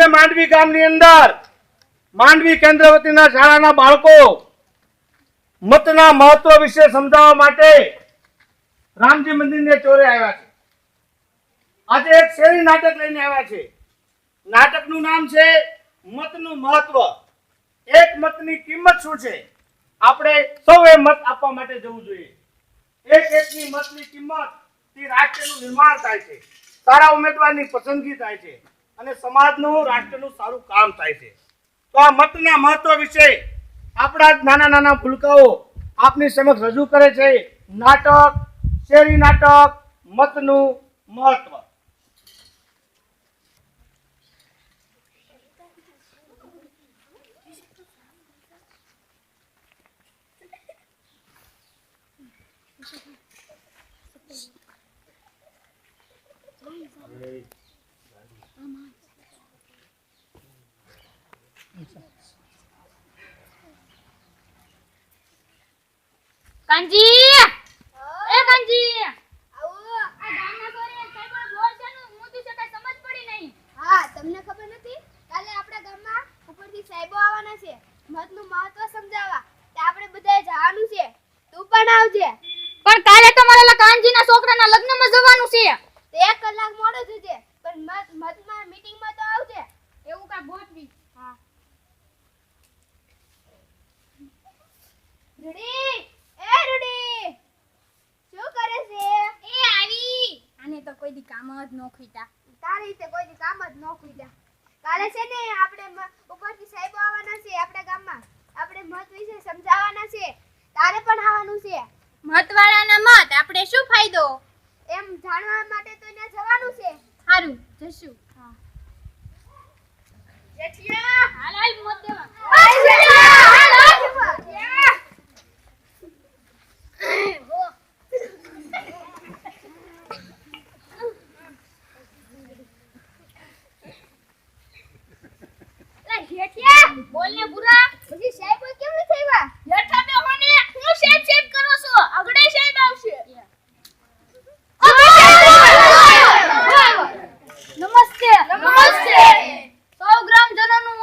આજે માંડવી ગામની અંદર માંડવી કેન્દ્ર વતીના શાળાના બાળકો મતના મહત્વ વિશે સમજાવવા માટે રામજી મંદિરને ચોરે આવ્યા છે. આજે એક શેરી નાટક લઈને આવ્યા છે. નાટકનું નામ છે મતનું મહત્વ. એક મતની કિંમત શું છે? આપણે સૌએ મત આપવા માટે જવું જોઈએ. એક એકની મતની કિંમતથી રાષ્ટ્રનું નિર્માણ થાય છે. સારા ઉમેદવારની પસંદગી થાય છે. અને સમાજનું, રાષ્ટ્રનું સારું કામ થાય છે. તો આ મતના મહત્વ વિશે આપણા જ નાના નાના ભૂલકાઓ આપની સમક્ષ રજૂ કરે છે. નાટક, શેરી નાટક, મતનું મહત્વ કાંજી એ કાંજી આ ગામના સોરે કઈ પણ બોલ છે નું મોટું છે કઈ સમજ એ કાનજી! હા તમને ખબર નથી? કાલે આપણા ગામમાં ઉપરથી સાહેબો આવવાના છે. મતનું મહત્વ સમજાવવા. તે આપણે બધાએ જવાનું છે. તું પણ આવજે. પણ કાલે તો મારા કાંજીના છોકરાના લગ્નમાં જવાનું છે. એક કલાક મોડો થશે. પણ મત મતમાં મીટિંગમાં તો આવજે. એવું કા ગોઠવી. હા. રૂડી એ રૂડી શું કરે છે એ આવી આને તો કોઈ દી કામ જ ન ખીતા તારી રીતે કોઈ દી કામ જ ન ખીતા કાલે છે ને આપણે ઉપરથી સાહેબો આવવાના છે આપણા ગામમાં. આપણે મત વિશે સમજાવવાના છે. તારે પણ આવવાનું છે. મતવાળાના મત આપણે શું ફાયદો? એમ જાણવા માટે તો એને જવાનું છે. સારું જશું. હા. જેઠિયા! હાલ હાલ મત દેવા.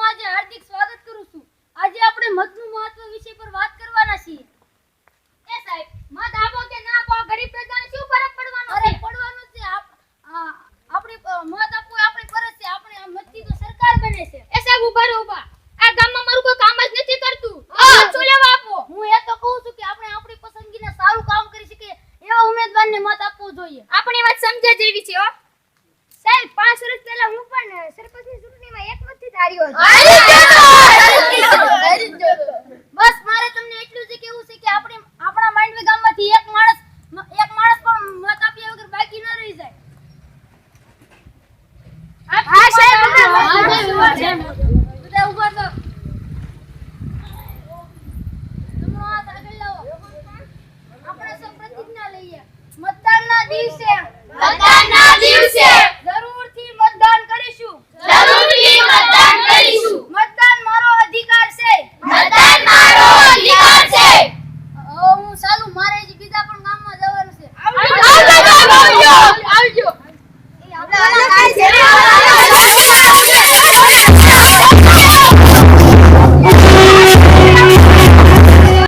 આજે હાર્દિક સ્વાગત કરું આપણે મહત્વ વિષય પર વાત કરવાના છીએ. એ સાહેબ મત આપો કે ના આપો ગરીબ પ્રજાને શું ફરક પડવાનો પડવાનો છે. આપણે મત આપવું આપણી ફરજ છે. આપણે મતથી તો સરકાર બને છે. ઊભા ઊભા આ ગામમાં મારું કોઈ કામ જ નથી કરતું. આ ચૂલે આપો હું એ તો કહું છું કે આપણે આપણી પસંદગીને સારું કામ કરી શકીએ એવા ઉમેદવારને મત આપવો જોઈએ. આપણી વાત સમજ્યા જેવી છે હો. સાહેબ પાંચ વર્ષ પહેલા હું પણ સરપંચની ચૂંટણીમાં એકમતથી જ હાર્યો હતો.